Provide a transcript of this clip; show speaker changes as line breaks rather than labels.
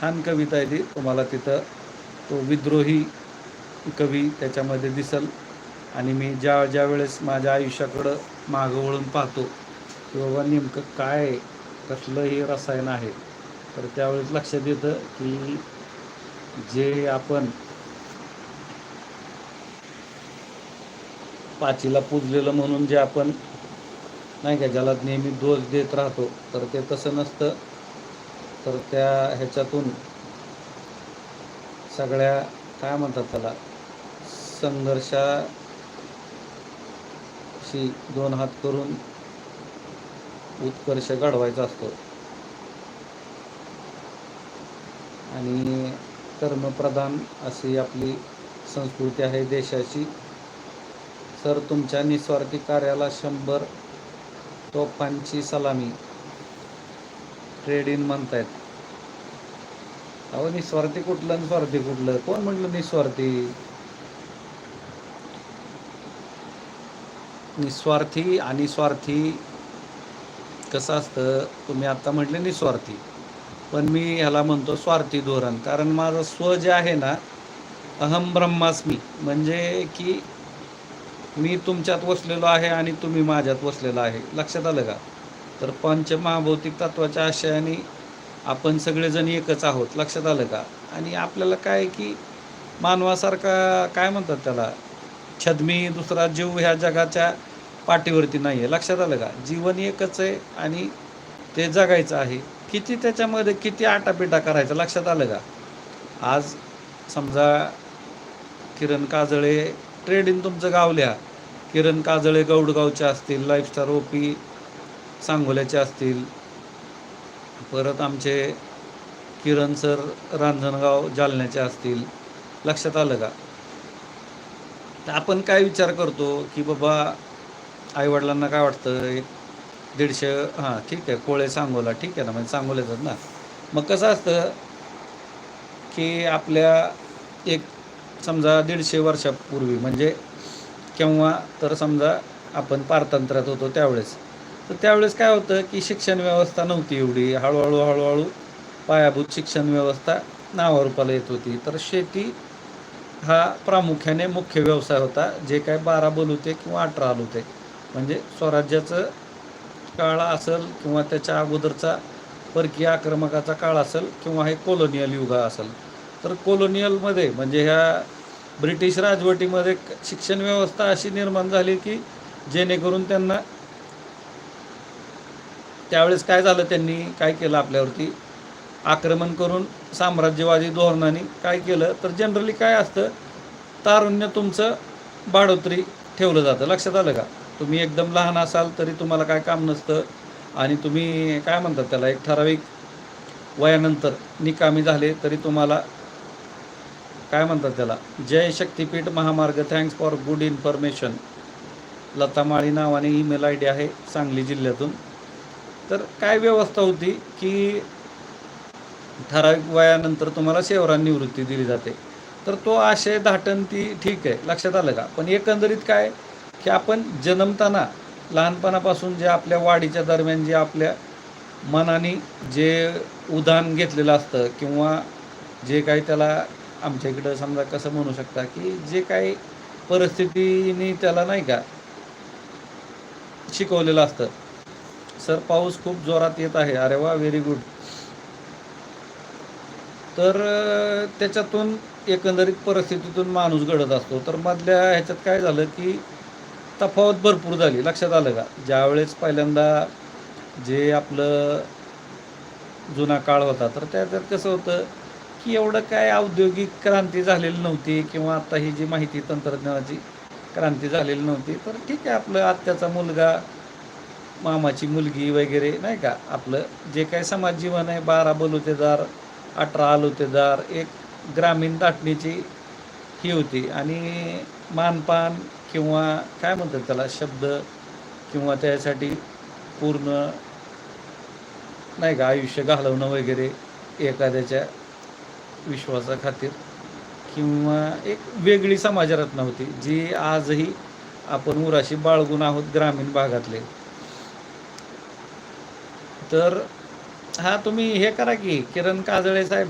छान कविता आहे ती. तुम्हाला तिथं तो विद्रोही कवी त्याच्यामध्ये दिसल. आणि मी ज्या ज्या वेळेस माझ्या आयुष्याकडं मागं वळून पाहतो की बाबा नेमकं काय कसलं हे रसायन आहे? तर त्यावेळेस लक्षात येतं की जे आपण पाचीला पूजलेलं म्हणून जे आपण नाही का ज्याला नेहमी दोष देत राहतो तर ते तसं नसतं. तर त्या ह्याच्यातून सगळ्या काय म्हणतात त्याला संघर्षाशी दोन हात करून उत्कर्ष घडवायचा असतो. आणि कर्मप्रधान अशी आपली संस्कृती आहे देशाची. सर तुमच्या निस्वार्थी कार्याला शंभर तोफांची सलामी. ट्रेड इन म्हणतायत. अहो निस्वार्थी कुठलं आणि स्वार्थी कुठलं? कोण म्हटलं निस्वार्थी? निस्वार्थी आणि स्वार्थी कसं असतं? तुम्ही आता म्हटले निस्वार्थी. पण मी ह्याला म्हणतो स्वार्थी धोरण. कारण माझं स्व जे आहे ना अहम ब्रह्मास्मी. म्हणजे की मी तुमच्यात वसलेलो आहे आणि तुम्ही माझ्यात वसलेला आहे. लक्षात आलं का? तर पंचमहाभौतिक तत्वाच्या आशयाने आपण सगळेजण एकच आहोत. लक्षात आलं का? आणि आपल्याला काय की मानवासारखा काय म्हणतात त्याला? छद्मी दुसरा जीव ह्या जगाच्या पाठीवरती नाही आहे लक्षात आलं का? जीवन एकच आहे आणि ते जगायचं आहे. किती त्याच्यामध्ये किती आटापिटा करायचा? लक्षात आलं का? आज समजा किरण काजळे ट्रेडिंग तुमचं गाव लिहा. किरण काजळे गौडगावचे असतील लाईफस्टार ओपी सांगोल्याचे असतील. परत आमचे किरण सर रांजणगाव जालन्याचे असतील. लक्षात आलं का? तर आपण काय विचार करतो की बाबा आईवडिलांना काय वाटतं? एक दीडशे हां ठीक आहे. कोळे सांगोला ठीक आहे ना? म्हणजे सांगोल्याचं ना? मग कसं असतं की आपल्या एक समजा दीडशे वर्षापूर्वी म्हणजे केव्हा तर समजा आपण पारतंत्र्यात होतो त्यावेळेस. तर त्यावेळेस काय होतं की शिक्षण व्यवस्था नव्हती एवढी. हळूहळू हळूहळू पायाभूत शिक्षण व्यवस्था नावारूपाला येत होती. तर शेती हा प्रामुख्याने मुख्य व्यवसाय होता. जे काय बारा बलुते किंवा अठरा आलुते म्हणजे स्वराज्याचं काळ असेल किंवा त्याच्या अगोदरचा परकीय आक्रमकाचा काळ असेल किंवा हे कोलोनियल युग असेल. तर कोलोनियलमध्ये म्हणजे ह्या ब्रिटिश राजवटीमध्ये शिक्षण व्यवस्था अशी निर्माण झाली की जेणेकरून त्यांना त्यावेळेस काय झालं त्यांनी? काय केलं आपल्यावरती? आक्रमण करून साम्राज्यवादी धोरणाने काय केलं? तर जनरली काय असतं? तारुण्य तुमचं बाडोत्री ठेवलं जातं. लक्षात आलं का? तुम्ही एकदम लहान असाल तरी तुम्हाला काय काम नसतं. आणि तुम्ही काय म्हणतात त्याला? एक ठराविक वयानंतर निकामी झाले तरी तुम्हाला काय म्हणतात त्याला? जय Shaktipeeth Mahamarg. Thanks for good information Lata Mali नावाने ईमेल आय डी आहे सांगली जिल्ह्यातून. तर काय व्यवस्था होती की ठराविक वयानंतर तुम्हाला सेवरान निवृत्ती दिली जाते. तर तो आशय दाटन ती ठीक आहे लक्षात आलं का? पण एकंदरीत काय की आपण जन्मताना लहानपणापासून जे आपल्या वाढीच्या दरम्यान जे आपल्या मनाने जे उदाहरण घेतलेलं असतं किंवा जे काही त्याला आमच्या इकडं समजा कसं म्हणू शकता की जे काही परिस्थितीने त्याला नाही का शिकवलेलं असतं. सर पाऊस खूप जोरात येत आहे. अरे वा व्हेरी गुड तर त्याच्यातून एकंदरीत परिस्थितीतून माणूस घडत असतो. तर मधल्या ह्याच्यात काय झालं की तफावत भरपूर झाली. लक्षात आलं का? ज्यावेळेस पहिल्यांदा जे आपलं जुना काळ होता तर त्याच्यात कसं होतं की एवढं काय औद्योगिक क्रांती झालेली नव्हती किंवा आता ही जी माहिती तंत्रज्ञानाची क्रांती झालेली नव्हती तर ठीक आहे आपलं आत्याचा मुलगा मामाची मुलगी वगैरे नाही का? आपलं जे काय समाज जीवन आहे बारा बलुतेदार अठरा आलुतेदार एक ग्रामीण दाटणीची ही होती. आणि मानपान किंवा काय म्हणतात त्याला शब्द किंवा त्यासाठी पूर्ण नाही का आयुष्य घालवणं वगैरे एखाद्याच्या विश्वासाखातीर. किंवा एक वेगळी समाजरत्न होती जी आजही आपण उराशी बाळगून आहोत ग्रामीण भागातले. तर हा तुम्ही हे करा की किरण काजळे साहेब